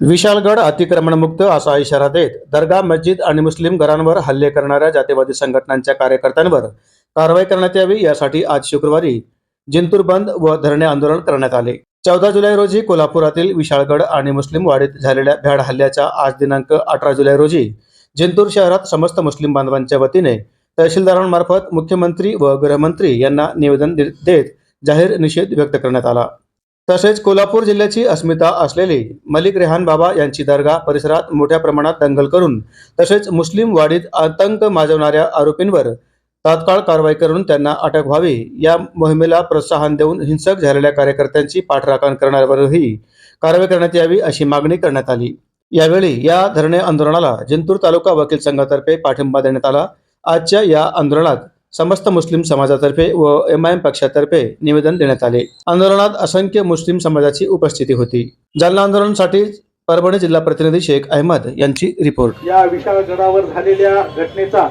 विशालगड अतिक्रमणमुक्त असा इशारा देत दर्गा मस्जिद आणि मुस्लिम घरांवर हल्ले करणाऱ्या जातीवादी संघटनांच्या कार्यकर्त्यांवर कारवाई करण्यात यावी यासाठी आज शुक्रवारी जिंतूर बंद व धरणे आंदोलन करण्यात आले. चौदा जुलै रोजी कोल्हापुरातील विशाळगड आणि मुस्लिम वाडीत झालेल्या भ्याड हल्ल्याच्या आज दिनांक अठरा जुलै रोजी जिंतूर शहरात समस्त मुस्लिम बांधवांच्या वतीने तहसीलदारांमार्फत मुख्यमंत्री व गृहमंत्री यांना निवेदन देत जाहीर निषेध व्यक्त करण्यात आला. तसेच कोल्हापूर जिल्ह्याची अस्मिता असलेली मलिक रेहान बाबा यांची दर्गा परिसरात मोठ्या प्रमाणात दंगल करून तसेच मुस्लिम वाडीत आतंक माजवणाऱ्या आरोपींवर तात्काळ कारवाई करून त्यांना अटक व्हावी या मोहिमेला प्रोत्साहन देऊन हिंसक झालेल्या कार्यकर्त्यांची पाठराखण करणाऱ्यावरही कारवाई करण्यात यावी अशी मागणी करण्यात आली. यावेळी या धरणे आंदोलनाला जिंतूर तालुका वकील संघातर्फे पाठिंबा देण्यात आला. आजच्या या आंदोलनात समस्त मुस्लिम समाजातर्फे व एम आय एम पक्षातर्फे निवेदन देण्यात आले. आंदोलनात असंख्य मुस्लिम समाजाची उपस्थिती होती. जालना आंदोलनासाठी परभणी जिल्हा प्रतिनिधी शेख अहमद यांची रिपोर्ट. या विशाल गडावर झालेल्या घटनेचा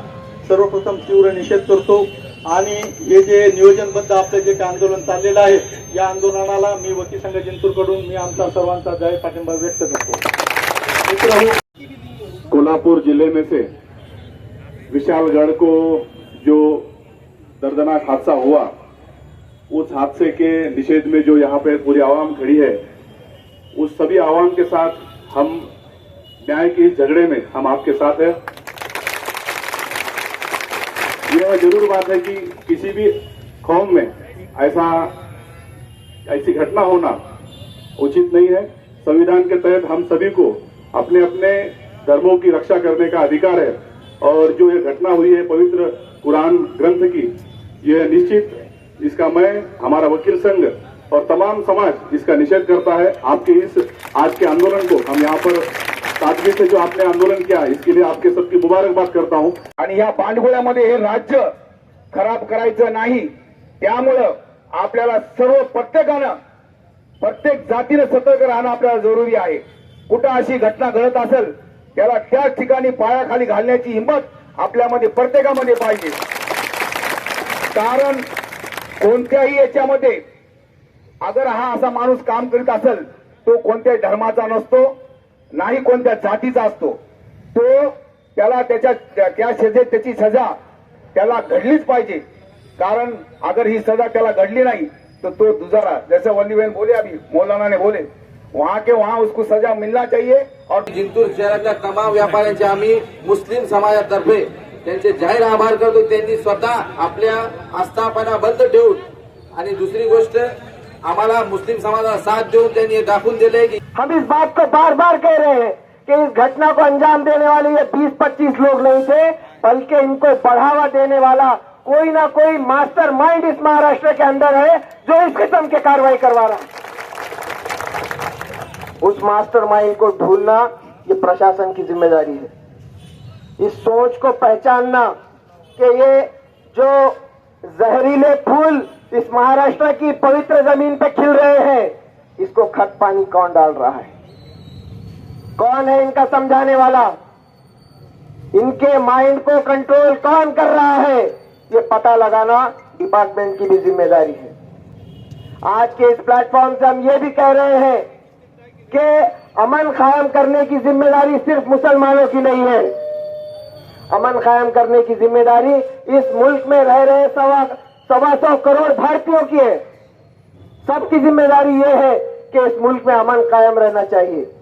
सर्वप्रथम तीव्र निषेध करतो आणि हे जे नियोजनबद्ध आपलं जे काही आंदोलन चाललेलं आहे या आंदोलनाला मी वकील संघ जिंतूरकडून मी आमचा सर्वांचा जय पाठिंबा व्यक्त करतो. कोल्हापूर जिल्हे में से विशालगढ़ को जो दर्दनाक हादसा हुआ, उस हादसे के निषेध में जो यहाँ पे पूरी आवाम खड़ी है, उस सभी आवाम के साथ हम न्याय के इस झगड़े में हम आपके साथ हैं। यह ज़रूर बात है कि किसी भी कौम में ऐसा, ऐसी घटना होना उचित नहीं है। संविधान के तहत हम सभी को अपने अपने धर्मों की रक्षा करने का अधिकार है। और जो ये घटना हुई है पवित्र कुरान ग्रंथ की यह निश्चित इसका मैं हमारा वकील संघ और तमाम समाज इसका निषेध करता है। आपके इस आज के आंदोलन को हम यहाँ पर सादगी से जो आपने आंदोलन किया इसके लिए आपके सबकी मुबारकबाद करता हूँ। आणि या पांडगोळ्यामध्ये हे राज्य खराब करायचं नाही त्यामुळं आपल्याला सर्व प्रत्येकानं प्रत्येक जातीनं सतर्क राहणं आपल्याला जरुरी आहे. कुठं अशी घटना घडत असेल त्याला त्याच ठिकाणी पायाखाली घालण्याची हिंमत आपल्यामध्ये प्रत्येकामध्ये पाहिजे. कारण कोणत्याही याच्यामध्ये अगर हा असा माणूस काम करीत असेल तो कोणत्याही धर्माचा नसतो नाही कोणत्या जातीचा असतो. तो त्याला त्याच्या त्या- सजेत त्याची सजा त्याला घडलीच पाहिजे. कारण अगर ही सजा त्याला घडली नाही तर तो दुजारा जसं वल्लीबेन बोले अभी मौलानाने बोले वहाँ के वहाँ उसको सजा मिलना चाहिए और जिंतूर शहरातल्या तमाम व्यापाऱ्यांचे आम्ही मुस्लिम समाजातर्फे त्यांचे जाहीर आभार करतो त्यांनी स्वतः आपल्या आस्थापना बंद ठेवून. आणि दुसरी गोष्ट आम्हाला मुस्लिम समाजाला साथ देऊन त्यांनी हे दाखवून दिले की हम इस बात को बार बार कह रहे हैं कि इस घटना को अंजाम देने वाले ये 20-25 लोग नहीं थे बल्कि इनको बढ़ावा देने वाला कोई ना कोई मास्टर माइंड इस महाराष्ट्र के अंदर है जो इस किस्म की कार्रवाई करवा रहा है। उस मास्टर माइंड को ढूंढना ये प्रशासन की ज़िम्मेदारी है। इस सोच को पहचानना कि ये जो जहरीले फूल इस महाराष्ट्र की पवित्र ज़मीन पे खिल रहे हैं, इसको खत पानी कौन डाल रहा है? कौन है इनका समझाने वाला? इनके माइंड को कंट्रोल कौन कर रहा है? ये पता लगाना डिपार्टमेंट की भी ज़िम्मेदारी है। आज के इस प्लेटफॉर्म से हम ये भी कह रहे हैं कि अमन कायम करने की जिम्मेदारी सिर्फ मुसलमानों की नहीं है। अमन कायम करने की जिम्मेदारी इस मुल्क में रह रहे सवा सवा सौ करोड़ भारतीयों की है। सबकी जिम्मेदारी ये है कि इस मुल्क में अमन कायम रहना चाहिए।